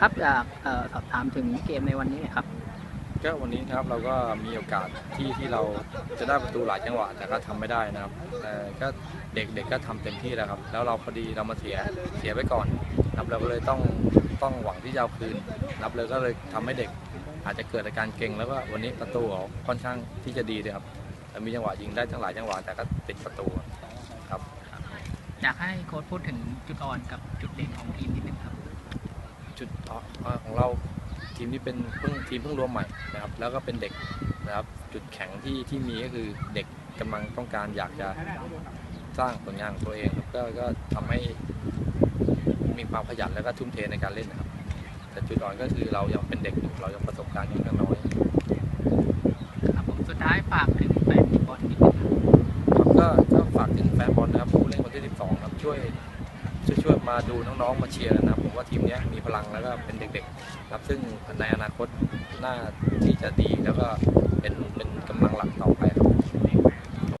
ครับอยากเอ่อสอบถามถึงเกมในวันนี้หน่อยครับก็วันนี้นะครับเราก็มีโอกาสที่ที่เราจะได้ประตูหลายจังหวะแต่ก็ทำไม่ได้นะครับแต่ก็เด็กเด็กก็ทำเต็มที่แล้วครับ แล้วเราพอดีเรามาเสียเสียไปก่อนนะครับเราก็เลยต้องต้องหวังที่จะเอาคืนนะครับเลยก็เลยทำให้เด็ก อาจจะเกิดอาการเก่งแล้วก็วันนี้ประตูเขาค่อนข้างที่จะดีเลยครับแต่มีจังหวะยิงได้ทั้งหลายจังหวะแต่ก็ติดประตูครับอยากให้โค้ชพูดถึงจุดอ่อนกับจุดเด่นของทีมนิดนึงครับ จุดอ่อนของเราทีมนี้เป็นเพิ่งทีมเพิ่งรวมใหม่นะครับ แล้วก็เป็นเด็กนะครับ จุดแข็งที่ที่มีก็คือเด็กกำลังต้องการอยากจะสร้างผลงานของตัวเองครับก็ก็ทำให้มีความขยันแล้วก็ทุ่มเทในการเล่นนะครับ แต่จุดอ่อนก็คือเรายังเป็นเด็กอยู่เรายังประสบการณ์ยังน้อยครับผมสุดท้ายฝากถึงแฟนบอลนิดนึงครับครับก็ก็ฝากถึงแฟนบอลนะครับผู้เล่นคนที่ 12 ครับช่วย ช่วยช่วยมาดูน้องๆมาเชียร์กันนะครับผมว่าทีมนี้มีพลังแล้วก็เป็นเด็กๆครับซึ่งในอนาคตน่าที่จะดีแล้วก็เป็นเป็น